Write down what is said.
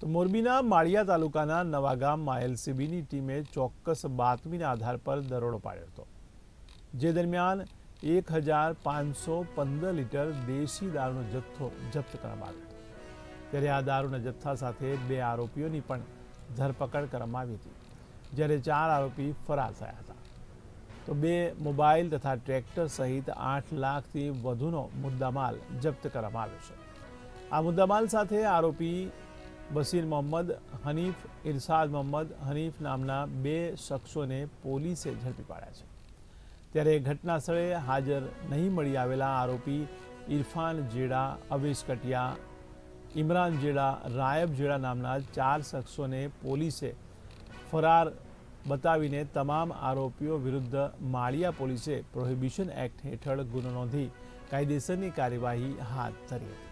તો મોરબીના માળિયા તાલુકાના નવાગામમાં એલસીબીની ટીમે ચોક્કસ બાતમીના આધાર પર દરોડો પાડ્યો હતો. જે દરમિયાન એક હજાર પાંચસો પંદર લીટર દેશી દારૂનો જથ્થો જપ્ત કરવામાં આવ્યો ત્યારે આ દારૂના જથ્થા સાથે બે આરોપીઓની પણ ધરપકડ કરવામાં આવી હતી. જ્યારે ચાર આરોપી ફરાર થયા હતા. તો બે મોબાઈલ તથા ટ્રેક્ટર સહિત આઠ લાખથી વધુનો મુદ્દામાલ જપ્ત કરવામાં આવ્યો છે. આ મુદ્દામાલ સાથે આરોપી બસીર મોહમ્મદ હનીફ, ઇરશાદ મોહમ્મદ હનીફ નામના બે શખ્સોને પોલીસે ઝડપી પાડ્યા છે. ત્યારે ઘટના સ્થળે હાજર નહીં મળી આવેલા આરોપી ઇરફાન જેડા, અવેશ કટિયા, ઇમરાન જેડા, રાયબ જેડા નામના ચાર શખ્સોને પોલીસે ફરાર બતાવીને તમામ આરોપીઓ વિરુદ્ધ માળિયા પોલીસે પ્રોહિબિશન એક્ટ હેઠળ ગુનો નોંધી કાયદેસરની કાર્યવાહી હાથ ધરી હતી.